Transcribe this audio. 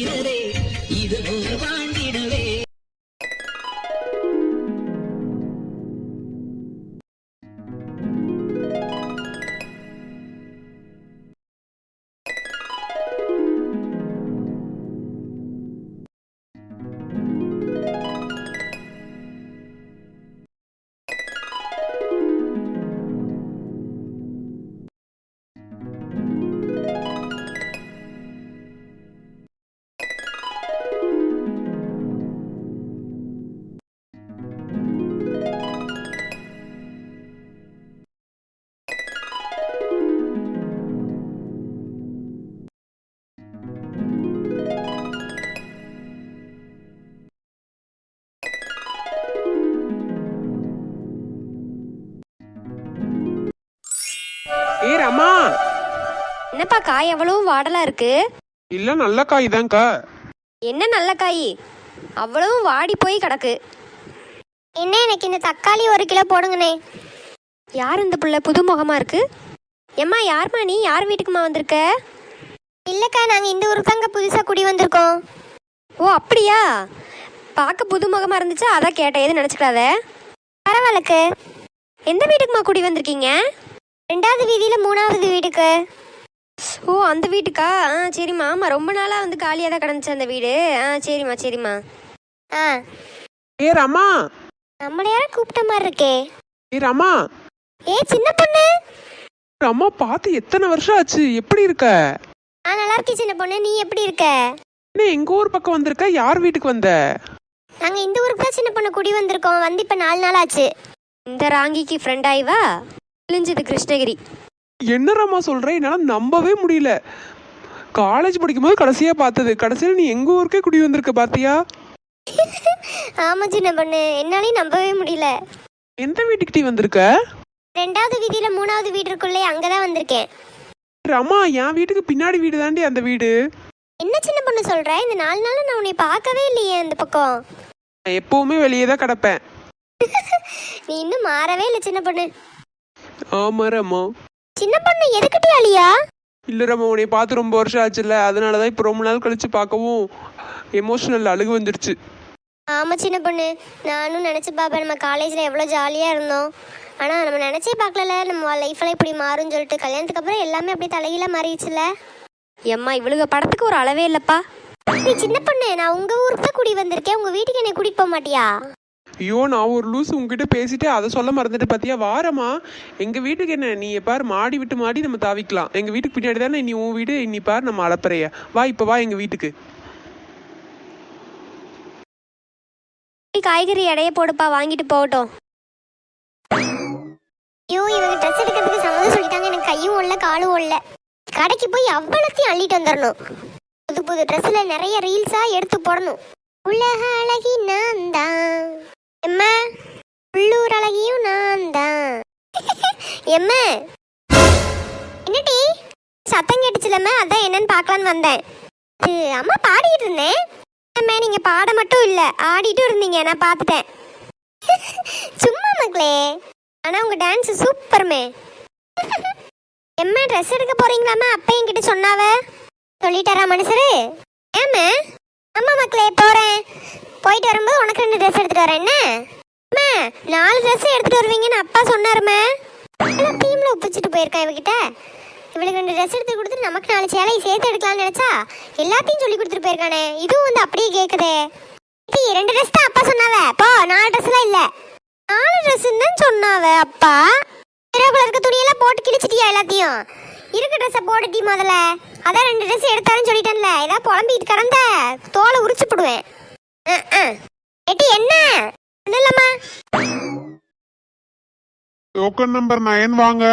வீரரே இது போல் வாழ்ந்திடவே. ஏ ரமா. என்னப்பா காய் அவ்வளவும் வாடலா இருக்கு? இல்ல நல்ல காய் தான்க்கா. என்ன நல்ல காய்? அவ்வளவும் வாடி போய் கிடக்கு. என்ன எனக்கு இந்த தக்காளி ஒரு கிலோ போடுங்கண்ணே. யார் இந்த புள்ள? புது முகமா இருக்கு? ஏம்மா யார்மா நீ? யார் வீட்டுக்குமா வந்திருக்க? இல்லக்கா நாங்க இந்த ஊருக்கு தாங்க புதுசா குடி வந்திருக்கோம். ஓ அப்படியா? பார்க்க புது முகமா இருந்துச்சு? அதான் கேட்டேன். எதுவும் நினச்சிக்காத. பரவாயில்லக்கு. எந்த வீட்டுக்குமா குடி வந்திருக்கீங்க? ரெண்டாவது வீதியில மூணாவது வீட்டுக்கு ஓ அந்த வீட்டுக்கா? ஆ சரிம்மா. ஆமாம் ரொம்ப நாளாக வந்து காலியாக தான் கிடந்துச்சு அந்த வீடு. ஆ சரிம்மா சரிம்மா. ஆ. ஏ ரமா. நம்மள யாரும் கூப்பிட்ட மாதிரி இருக்கே ஏ ரமா. ஏ சின்ன பொண்ணு. ரமா பார்த்து எத்தனை வருஷம் ஆச்சு? எப்படி இருக்க? ஆ நல்லா இருக்கேன் சின்ன பொண்ணு. நீ எப்படி இருக்க? என்ன எங்க ஊர் பக்கம் வந்திருக்க? யார் வீட்டுக்கு வந்த? நாங்க இந்த ஊருக்கு தான் சின்ன பொண்ணு குடி வந்திருக்கோம். வந்து இப்ப நாலு நாள் ஆச்சு. இந்த ராங்கிக்கு ஃப்ரெண்ட் ஆயிவா? கிழிஞ்சது கிருஷ்ணகிரி. என்ன ரமா சொல்ற? என்னால நம்பவே முடியல. காலேஜ் படிக்கும்போது கடைசியா பார்த்தது. கடைசியில் நீ எங்க ஊருக்கே குடி வந்திருக்க பாத்தியா? ஆமா சின்ன பொண்ணு. என்னாலையும் நம்பவே முடியல. எந்த வீட்டுக்கு டீ வந்திருக்க? ரெண்டாவது வீதியில மூணாவது வீட்டுக்குள்ளே அங்கதான் வந்திருக்கேன். ரமா என் வீட்டுக்கு பின்னாடி வீடு தாண்டி அந்த வீடு? என்ன சின்ன பொண்ணு சொல்ற? இந்த நாலு நாள் நான் உன்னை பார்க்கவே இல்லையே இந்த பக்கம். நான் எப்பவுமே வெளியே தான் கிடப்பேன். நீ இன்னும் மாறவே இல்லை சின்ன பொண்ணு. ஆமா ரமா சின்ன பொண்ணு எதுக்கிட்டே அழியா? இல்ல ரமா உன்னை பார்த்து ரொம்ப வருஷம் ஆச்சுல்ல. அதனாலதான் இப்போ ரொம்ப நாள் கழிச்சு பார்க்கவும் எமோஷனல் அழுகு வந்துருச்சு. ஆமா சின்ன பொண்ணு. நானும் நினைச்சு பார்ப்பேன். நம்ம காலேஜ்ல எவ்வளோ ஜாலியா இருந்தோம். ஆனா நம்ம நினைச்சே பார்க்கல நம்ம லைஃப்ல இப்படி மாறும்னு சொல்லிட்டு கல்யாணத்துக்கு அப்புறம் எல்லாமே அப்படியே தலைகீழ மாறிடுச்சுல எம்மா இவளுக படத்துக்கு ஒரு அளவே இல்லைப்பா. நீ சின்ன பொண்ணு நான் உங்க ஊருக்கு தான் குடி வந்திருக்கேன். உங்க வீட்டுக்கு என்னை கூட்டிட்டு போக மாட்டியா? ஐயோ நான் ஒரு லூஸ் உங்ககிட்ட பேசிட்டு அதை சொல்ல மறந்துட்டு பார்த்தியா வாரமா எங்கள் வீட்டுக்கு என்ன நீ பார் மாடி விட்டு மாடி நம்ம தாவிக்கலாம். எங்கள் வீட்டுக்கு பின்னாடி தானே நீ உன் வீடு நீ பார் நம்ம அளப்பறைய வா இப்போ வா எங்கள் வீட்டுக்கு. காய்கறி எடைய போடுப்பா வாங்கிட்டு போகட்டும். ஐயோ இவங்க ட்ரெஸ் எடுக்கிறதுக்கு சம்மதம் சொல்லிட்டாங்க. எனக்கு கையும் ஒல்ல காலும் ஒல்ல கடைக்கு போய் அவ்வளோத்தையும் அள்ளிட்டு வந்துடணும் புது புது ட்ரெஸ்ஸில் நிறைய ரீல்ஸாக எடுத்து போடணும். உலக அழகி நான் தான் எம்மா உள்ளூர் அழகியும் நான் தான் எம்மா. என்னடி? சத்தம் கேட்டுச்சுலம்மா அதான் என்னன்னு பார்க்கலான்னு வந்தேன். இது அம்மா பாடிட்டு இருந்தேன். அம்மா நீங்கள் பாட மட்டும் இல்லை ஆடிட்டும் இருந்தீங்க நான் பார்த்துட்டேன். சும்மா மக்களே ஆனால் உங்கள் டான்ஸ் சூப்பர்மே. எம்மா ட்ரெஸ் எடுக்க போகிறீங்களாம்மா அப்பா என்கிட்ட சொன்னாவ? சொல்லிட்டாரா மனுஷரு? ஏம்மா? ஆமா மக்களே இப்போ போயிட்டு வரும்போது உனக்கு ரெண்டு ட்ரெஸ் எடுத்துட்டு வரேன் என்ன? அம்மா நாலு ட்ரெஸ் எடுத்துட்டு வருவீங்கன்னு அப்பா சொன்னாருமே எல்லாத்தையும்ல ஒப்பிச்சுட்டு போயிருக்கான் இவகிட்ட? இவளுக்கு ரெண்டு ட்ரெஸ் எடுத்து கொடுத்து நமக்கு நாலு சேலை சேர்த்து எடுக்கலாம்னு நினைச்சா எல்லாத்தையும் சொல்லி கொடுத்துட்டு போயிருக்கானே. இதுவும் வந்து அப்படியே கேக்குதே. ரெண்டு ட்ரெஸ் தான் அப்பா சொன்னாவ. போ நாலு ட்ரெஸ்லாம் இல்ல. நாலு ட்ரெஸ் தான் சொன்னாவ அப்பா. பிறகுல இருக்க துணியெல்லாம் போட்டு கிழிச்சிட்டியா எல்லாத்தையும்? இருக்க ட்ரெஸ்ஸை போட்டுட்டி முதல்ல. அதான் ரெண்டு ட்ரெஸ் எடுத்தாருன்னு சொல்லிட்டேன்ல. ஏதாவது புலம்பிட்டு கிடந்த தோலை உரிச்சு போடுவேன். அஹ், அஹ். என்ன? ஒண்ணும் டோக்கன் நம்பர் நயன் வாங்க?